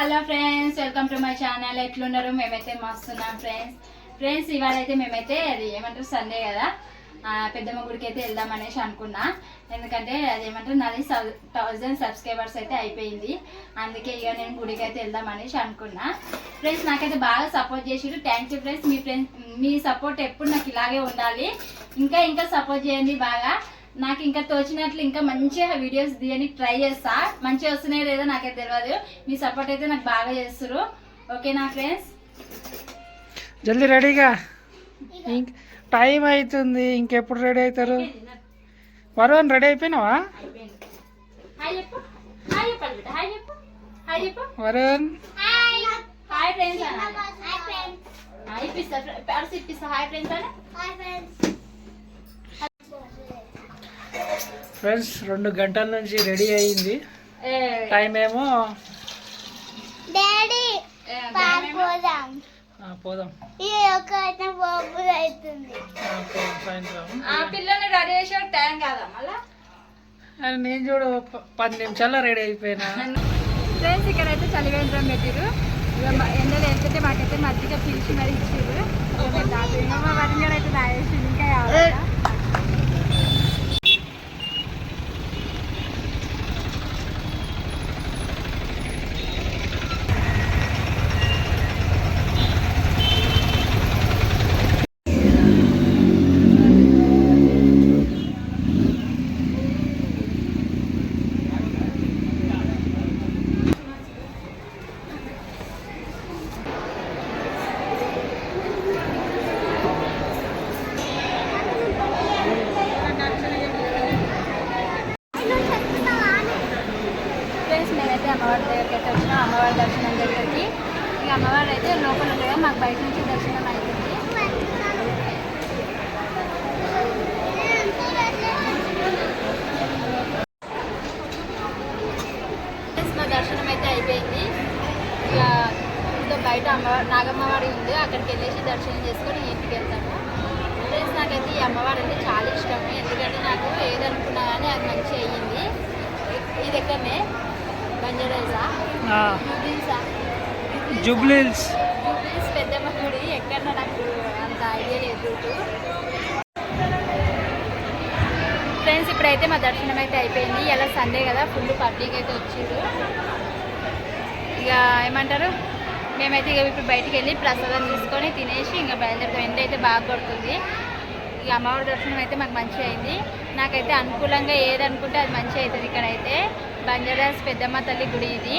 Hello friends welcome to my channel ఎట్లున్నారు? మేమైతే మస్తున్నాం friends friends ఇవాళ అయితే మేమైతే అది ఏమంటారు? సండే కదా. పెద్దమ్మ గుడికి అయితే వెళ్దాం అనేసి అనుకున్నా. ఎందుకంటే అది ఏమంటారు? నాది థౌజండ్ సబ్స్క్రైబర్స్ అయితే అయిపోయింది. అందుకే ఇక నేను గుడికి అయితే వెళ్దాం అనేసి అనుకున్నా. ఫ్రెండ్స్ నాకైతే బాగా సపోర్ట్ చేసిరు థ్యాంక్ యూ ఫ్రెండ్స్ మీ ఫ్రెండ్స్ మీ సపోర్ట్ ఎప్పుడు నాకు ఇలాగే ఉండాలి. ఇంకా ఇంకా సపోర్ట్ చేయండి బాగా. నాకు ఇంకా తోచినట్లు ఇంకా మంచిగా వీడియోస్ తీయడానికి ట్రై చేస్తా. మంచిగా వస్తున్నాయో లేదో నాకైతే తెలియదు మీ సపోర్ట్ అయితే నాకు బాగా చేస్తారు ఓకేనా ఫ్రెండ్స్ జల్దీ రెడీగా? ఇంక టైం అవుతుంది ఇంకెప్పుడు రెడీ అవుతారు? వరుణ్ రెడీ అయిపోయినావా? అయిపోయింది హాయ్ హాయ్ బిడ్డ hi Varun. Friends hi friends friends రెండు గంటల నుంచి రెడీ అయింది. టైం ఏమో? పోదాం. నేను చూడు పది నిమిషాల్లో రెడీ అయిపోయినా. ఫ్రెండ్స్ ఇక్కడైతే చలివేంద్రం పెట్టిరు ఎండలు వెళ్తుంటే మాకైతే మధ్యగా పిలిచి మరి ఇచ్చిర్రు. మా వరంగల్ అయితే తాగేసి ఇంకా కావాలా? ఫ్రెండ్స్ మేమైతే అమ్మవారి దగ్గరికి అయితే వచ్చినాం అమ్మవారి దర్శనం దగ్గరికి. ఇక అమ్మవారు అయితే లోపల ఉండగా మాకు బయట నుంచి దర్శనం అయిపోయింది. మా దర్శనం అయితే అయిపోయింది. ఇక ఇంకా బయట అమ్మవారి నాగమ్మవారి ఉంది అక్కడికి వెళ్ళేసి దర్శనం చేసుకొని ఇంటికి వెళ్తాము. నాకైతే ఈ అమ్మవారు అంటే చాలా ఇష్టం ఎందుకంటే నాకు ఏదనుకున్నా కానీ అది మంచి అయ్యింది. ఇది ఎక్కడనే జూబ్లీసా పెద్దమ్మ గుడి ఎక్కడ నాకు అంత ఐడియా లేదు. రూటు ఫ్రెండ్స్ ఇప్పుడైతే మా దర్శనం అయితే అయిపోయింది. ఇలా సండే కదా ఫుల్ పబ్లిక్ అయితే వచ్చిండ్రు. ఇక ఏమంటారు? మేమైతే ఇక ఇప్పుడు బయటికి వెళ్ళి ప్రసాదం తీసుకొని తినేసి ఇంకా బయలుదేరుతాం. ఎండ అయితే బాగా కొడుతుంది. ఈ అమ్మవారి దర్శనం అయితే మాకు మంచి అయింది. నాకైతే అనుకూలంగా ఏది అనుకుంటే అది మంచిగా అవుతుంది ఇక్కడైతే. బంజారాస్ పెద్దమ్మ తల్లి గుడి ఇది.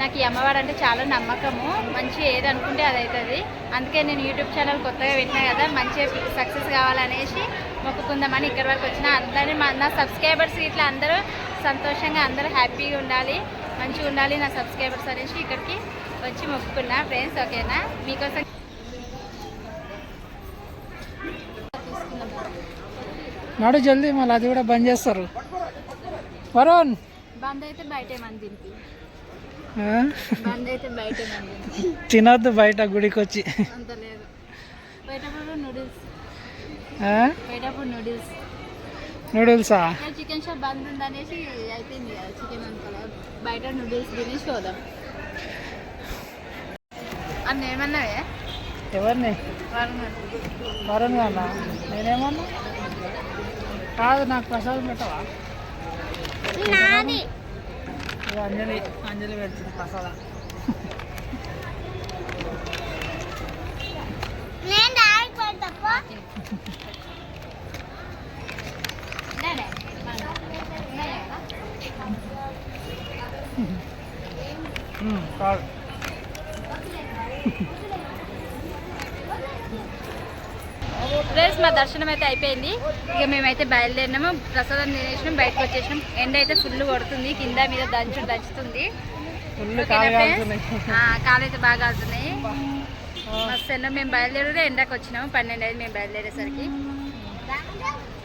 నాకు ఈ అమ్మవారు అంటే చాలా నమ్మకము. మంచి ఏది అనుకుంటే అది అవుతుంది. అందుకే నేను యూట్యూబ్ ఛానల్ కొత్తగా పెట్టినా కదా మంచిగా సక్సెస్ కావాలనేసి మొక్కుకుందామని ఇక్కడి వరకు వచ్చిన. అందరినీ మా నా సబ్స్క్రైబర్స్ ఇట్లా అందరూ సంతోషంగా అందరూ హ్యాపీగా ఉండాలి. మంచిగా ఉండాలి నా సబ్స్క్రైబర్స్ అనేసి ఇక్కడికి వచ్చి మొక్కుకున్నా. ఫ్రెండ్స్ ఓకేనా? మీకోసం నడు జల్దీ మళ్ళీ అది కూడా బంద్ చేస్తారు. వరుణ్! బంద్ అయితే బయటే? బంద్ అయితే బయటే తినొద్దు బయట గుడికి వచ్చి నూడిల్స్. చికెన్ షాప్ బంద్ ఉందనేసి అయిపోయింది చికెన్ అనుకోలే బయట నూడిల్స్ తినేసి పోదాం. అన్న ఏమన్నావే? ఎవరిని? వరుణ్ అన్న. నేనేమన్నా? కాదు నాకు ప్రసాదం పెట్టవా? నాది. అంజలి అంజలి పెడుతుంది ప్రసాదం. నేను కాదు. ఫ్రెండ్స్ మా దర్శనం అయితే అయిపోయింది. ఇక మేమైతే బయలుదేరినాము. ప్రసాదం తినేసినాం బయటకు వచ్చేసినాం. ఎండ అయితే ఫుల్ కొడుతుంది. కింద మీద దంచు దంచుతుంది. కాలు అయితే బాగా కాలుతున్నాయి. మస్తు ఎండ. మేము బయలుదేరి ఎండకు వచ్చినాము. పన్నెండు అయింది మేము బయలుదేరేసరికి.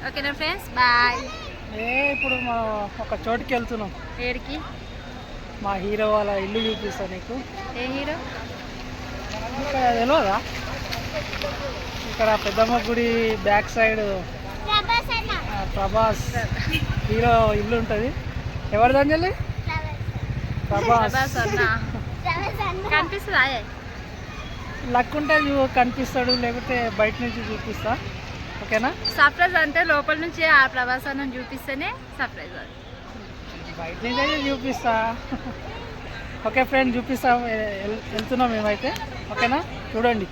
ఓకేనా ఫ్రెండ్స్ బాయ్ ఇప్పుడు మా ఒక చోటుకి వెళ్తున్నాం. ఏడికి? మా హీరో వాళ్ళ ఇల్లు చూపిస్తా నీకు. ఏ హీరో? తెలియదా? ఇక్కడ పెద్దమ్మ గుడి బ్యాక్ సైడ్ ప్రభాస్ అన్న. ప్రభాస్ హీరో ఇల్లు ఉంటుంది. ఎవరిది అంజలి ప్రభాస్. ప్రభాస్ అన్న. ప్రభాస్ అన్న. కనిపిస్తుందా? లక్ ఉంటే కనిపిస్తాడు లేకపోతే బయట నుంచి చూపిస్తా. ఓకేనా? సర్ప్రైజ్ అంటే లోపల నుంచి ఆ ప్రవాసాన్ని చూపిస్తేనే సర్ప్రైజ్ బయట నుంచి అయితే చూపిస్తా. ఓకే ఫ్రెండ్ చూపిస్తా. వెళ్తున్నాం మేమైతే. ఓకేనా? చూడండి.